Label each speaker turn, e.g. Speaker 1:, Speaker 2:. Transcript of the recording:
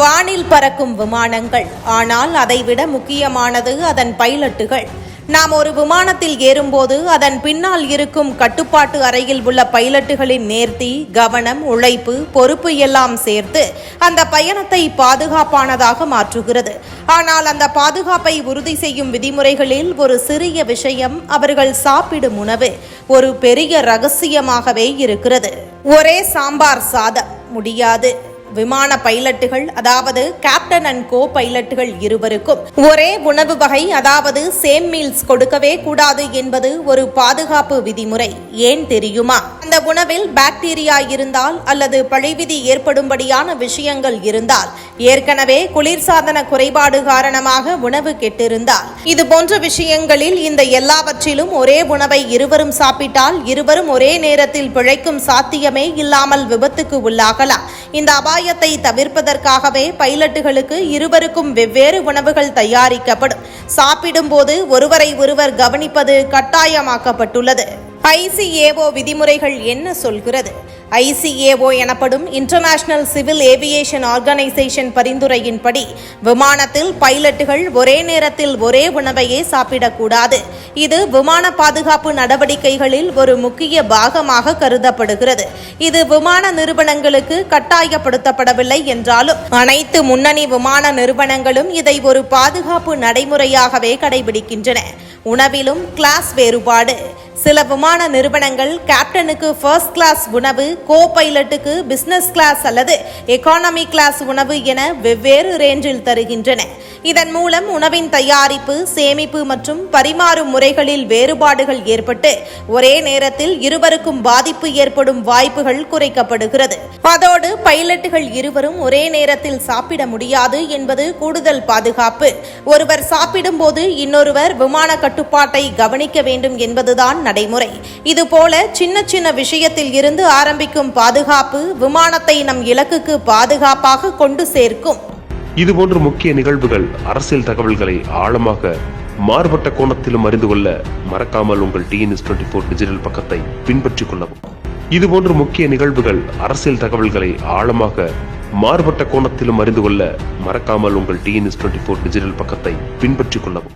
Speaker 1: வானில் பறக்கும் விமானங்கள். ஆனால் அதைவிட முக்கியமானது அதன் பைலட்டுகள். நாம் ஒரு விமானத்தில் ஏறும்போது அதன் பின்னால் இருக்கும் கட்டுப்பாட்டு அறையில் உள்ள பைலட்டுகளின் நேர்த்தி கவனம் உழைப்பு பொறுப்பு எல்லாம் சேர்த்து அந்த பயணத்தை பாதுகாப்பானதாக மாற்றுகிறது. ஆனால் அந்த பாதுகாப்பை உறுதி செய்யும் விதிமுறைகளில் ஒரு சிறிய விஷயம் அவர்கள் சாப்பிடும் உணவு ஒரு பெரிய ரகசியமாகவே இருக்கிறது. ஒரே சாம்பார் சாதம் முடியாது. விமான பைலட்டுகள் அதாவது கேப்டன் அண்ட் கோ பைலட்டுகள் இருவருக்கும் ஒரே உணவு வகை அதாவது சேம் மீல்ஸ் கொடுக்கவே கூடாது என்பது ஒரு பாதுகாப்பு விதிமுறை. ஏன் தெரியுமா? அந்த உணவில் பாக்டீரியா இருந்தால் அல்லது பழிவிதி ஏற்படும்படியான விஷயங்கள் இருந்தால் ஏற்கனவே குளிர்சாதன குறைபாடு காரணமாக உணவு கெட்டிருந்தால். இது போன்ற விஷயங்களில் இந்த எல்லாவற்றிலும் ஒரே உணவை இருவரும் சாப்பிட்டால் இருவரும் ஒரே நேரத்தில் பிழைக்கும் சாத்தியமே இல்லாமல் விபத்துக்கு உள்ளாகலாம். இந்த அபாயத்தை தவிர்ப்பதற்காகவே பைலட்டுகளுக்கு இருவருக்கும் வெவ்வேறு உணவுகள் தயாரிக்கப்படும். சாப்பிடும்போது ஒருவரை ஒருவர் கவனிப்பது கட்டாயமாக்கப்பட்டுள்ளது. ஐசிஏஓ விதிமுறைகள் என்ன சொல்கிறது? ஐசிஏஓ எனப்படும் இன்டர்நேஷனல் சிவில் ஏவியேஷன் ஆர்கனைசேஷன் பரிந்துரையின்படி விமானத்தில் பைலட்டுகள் ஒரே நேரத்தில் ஒரே உணவையே சாப்பிடக்கூடாது. இது விமான பாதுகாப்பு நடவடிக்கைகளில் ஒரு முக்கிய பாகமாக கருதப்படுகிறது. இது விமான நிறுவனங்களுக்கு கட்டாயப்படுத்தப்படவில்லை என்றாலும் அனைத்து முன்னணி விமான நிறுவனங்களும் இதை ஒரு பாதுகாப்பு நடைமுறையாகவே கடைபிடிக்கின்றன. உணவிலும் கிளாஸ் வேறுபாடு. சில விமான நிறுவனங்கள் கேப்டனுக்கு ஃபர்ஸ்ட் கிளாஸ் உணவு கோ பைலட்டுக்கு பிசினஸ் கிளாஸ் அல்லது எக்கானமி கிளாஸ் உணவு என வெவ்வேறு ரேஞ்சில் தருகின்றன. இதன் மூலம் உணவின் தயாரிப்பு சேமிப்பு மற்றும் பரிமாறும் முறைகளில் வேறுபாடுகள் ஏற்பட்டு ஒரே நேரத்தில் இருவருக்கும் பாதிப்பு ஏற்படும் வாய்ப்புகள் குறைக்கப்படுகிறது. அதோடு பைலட்டுகள் இருவரும் ஒரே நேரத்தில் சாப்பிட முடியாது என்பது கூடுதல் பாதுகாப்பு. ஒருவர் சாப்பிடும்போது இன்னொருவர் விமான கட்டுப்பாட்டை கவனிக்க வேண்டும் என்பதுதான் நடைமுறை. இதுபோல சின்ன சின்ன விஷயத்தில் இருந்து ஆரம்பிக்கும் பாதுகாப்பு விமானத்தை நம் இலக்குக்கு பாதுகாப்பாக கொண்டு சேர்க்கும்.
Speaker 2: இதுபோன்ற முக்கிய நிகழ்வுகள் அரசியல் தகவல்களை ஆழமாக மாறுபட்ட கோணத்திலும் அறிந்து கொள்ள மறக்காமல் உங்கள் டிஎன்எஸ் டுவெண்ட்டி ஃபோர் டிஜிட்டல் பக்கத்தை பின்பற்றிக் கொள்ளவும். இதுபோன்ற முக்கிய நிகழ்வுகள் அரசியல் தகவல்களை ஆழமாக மாறுபட்ட கோணத்திலும் அறிந்து கொள்ள மறக்காமல் உங்கள் டிஎன்எஸ் டுவெண்ட்டி ஃபோர் டிஜிட்டல் பக்கத்தை பின்பற்றிக் கொள்ளவும்.